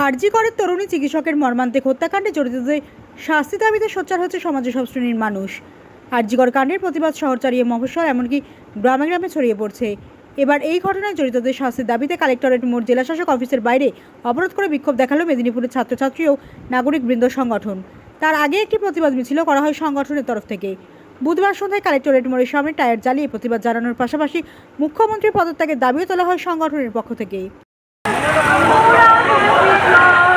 আরজি করের তরুণী চিকিৎসকের মর্মান্তিক হত্যাকাণ্ডে জড়িতদের শাস্তি দাবিতে সোচ্চার হচ্ছে সমাজের সব শ্রেণির মানুষ। আরজিকর কাণ্ডের প্রতিবাদ শহর চারিয়ে মফস্বল, এমনকি গ্রামে গ্রামে ছড়িয়ে পড়ছে। এবার এই ঘটনায় জড়িতদের শাস্তির দাবিতে কালেক্টরেট মোড় জেলাশাসক অফিসের বাইরে অবরোধ করে বিক্ষোভ দেখাল মেদিনীপুরের ছাত্রছাত্রী ও নাগরিক বৃন্দ সংগঠন। তার আগে একটি প্রতিবাদ মিছিল করা হয় সংগঠনের তরফ থেকে। বুধবার সন্ধ্যায় কালেক্টরেট মোড়ের সামনে টায়ার জ্বালিয়ে প্রতিবাদ জানানোর পাশাপাশি মুখ্যমন্ত্রীর পদত্যাগের দাবিও তোলা হয় সংগঠনের পক্ষ থেকে। Islam!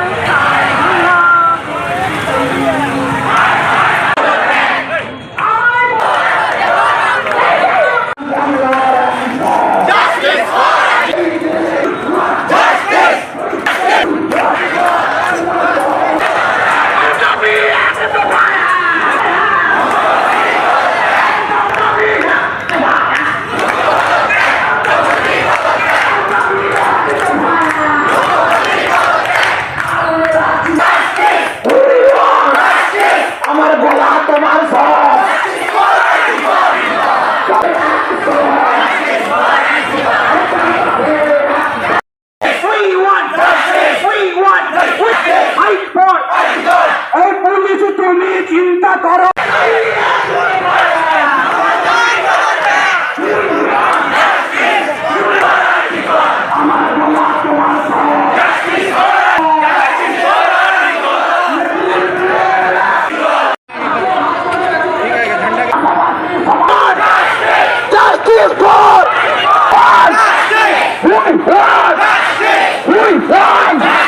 চিন্তা করো Justice for! We want! We want!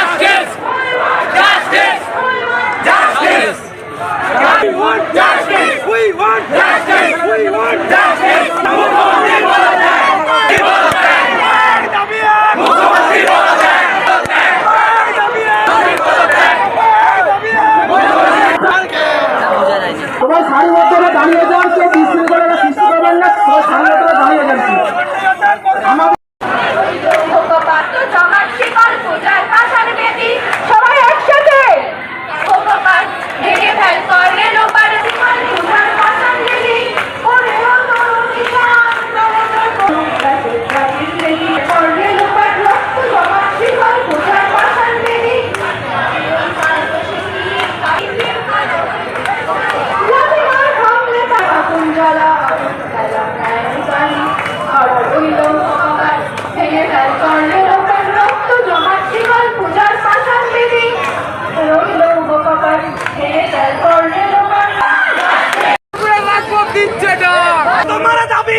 Justice! Justice! Justice! We want justice! We want justice! We want justice! মুখ্যমন্ত্রী বলা যায় মুখ্যমন্ত্রী বলা যায় সবাই সারিবদ্ধ হয়ে দাঁড়িয়ে যান কেউ বিশৃঙ্খলা সৃষ্টি করবেন না সবাই সারিবদ্ধ হয়ে দাঁড়িয়ে যান আমাদের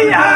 Yeah.